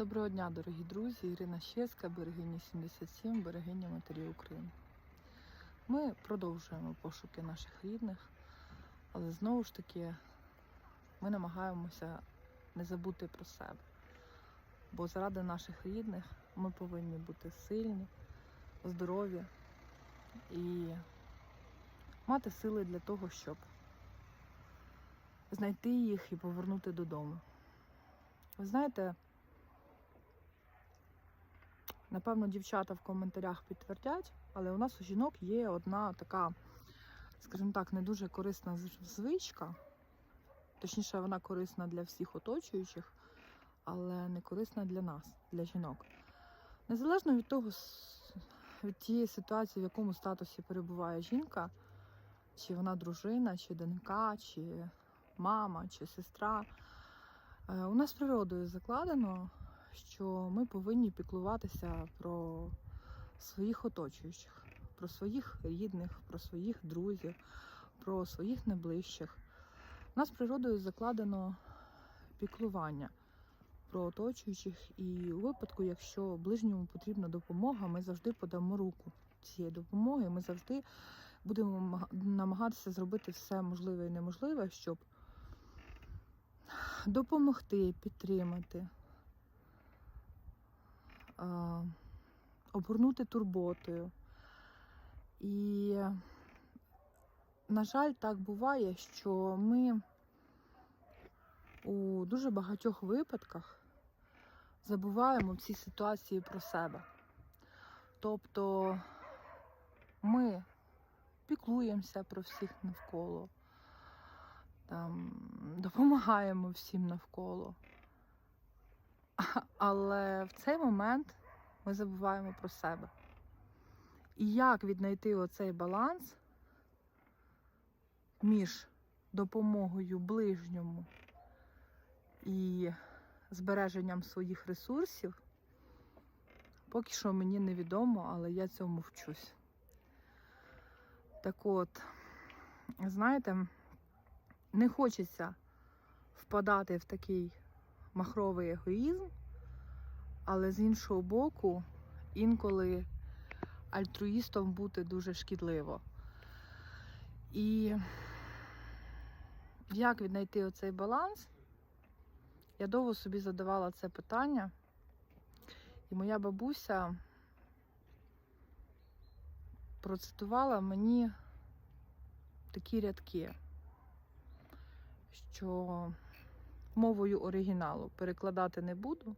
Доброго дня, дорогі друзі! Ірина Щеска, берегиня 77, берегиня Матерів України. Ми продовжуємо пошуки наших рідних, але знову ж таки ми намагаємося не забути про себе. Бо заради наших рідних ми повинні бути сильні, здорові і мати сили для того, щоб знайти їх і повернути додому. Ви знаєте, Напевно, дівчата в коментарях підтвердять, але у нас у жінок є одна така, скажімо так, не дуже корисна звичка. Точніше, вона корисна для всіх оточуючих, але не корисна для нас, для жінок. Незалежно від того, від тієї ситуації, в якому статусі перебуває жінка, чи вона дружина, чи донька, чи мама, чи сестра. е, У нас природою закладено, що ми повинні піклуватися про своїх оточуючих, про своїх рідних, про своїх друзів, про своїх найближчих. У нас природою закладено піклування про оточуючих, і у випадку, якщо ближньому потрібна допомога, ми завжди подамо руку цієї допомоги. Ми завжди будемо намагатися зробити все можливе і неможливе, щоб допомогти, підтримати обгорнути турботою. І, на жаль, так буває, що ми у дуже багатьох випадках забуваємо в цій ситуації про себе. Тобто ми піклуємося про всіх навколо, там, допомагаємо всім навколо. Але в цей момент ми забуваємо про себе. І як віднайти оцей баланс між допомогою ближньому і збереженням своїх ресурсів, поки що мені невідомо, але я цьому вчусь. Так от, знаєте, не хочеться впадати в такий махровий егоїзм, але з іншого боку, інколи альтруїстом бути дуже шкідливо. І як віднайти оцей баланс? Я довго собі задавала це питання, і моя бабуся процитувала мені такі рядки, що мовою оригіналу перекладати не буду.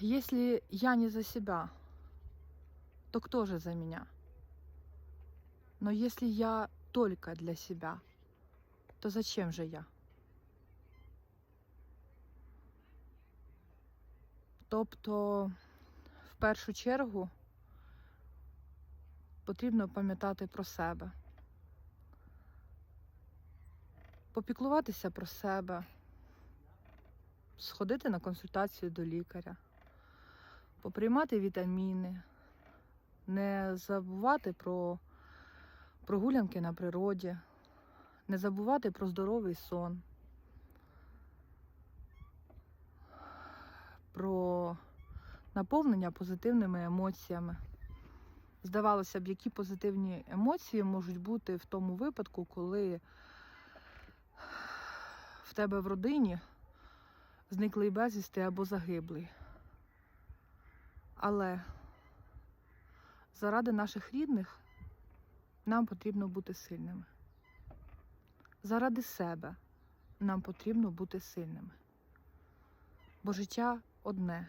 Если я не за себя, то кто же за меня? Но если я только для себя, то зачем же я? Тобто, в першу чергу, потрібно пам'ятати про себе, попіклуватися про себе, сходити на консультацію до лікаря, поприймати вітаміни, не забувати про прогулянки на природі, не забувати про здоровий сон, про наповнення позитивними емоціями. Здавалося б, які позитивні емоції можуть бути в тому випадку, коли в тебе в родині зниклий безвісти або загиблий. Але заради наших рідних нам потрібно бути сильними. Заради себе нам потрібно бути сильними. Бо життя одне.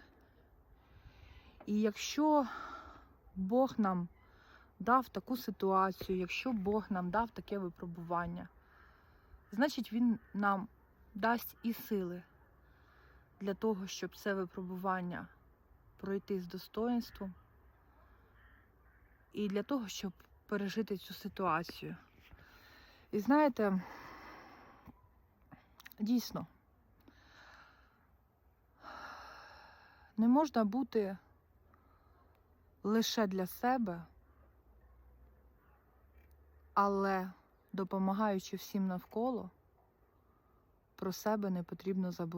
І якщо Бог нам дав таку ситуацію, якщо Бог нам дав таке випробування, значить Він нам дасть і сили для того, щоб це випробування пройти з достоинством, і для того, щоб пережити цю ситуацію. І знаєте, дійсно, не можна бути лише для себе, але допомагаючи всім навколо, про себе не потрібно забувати.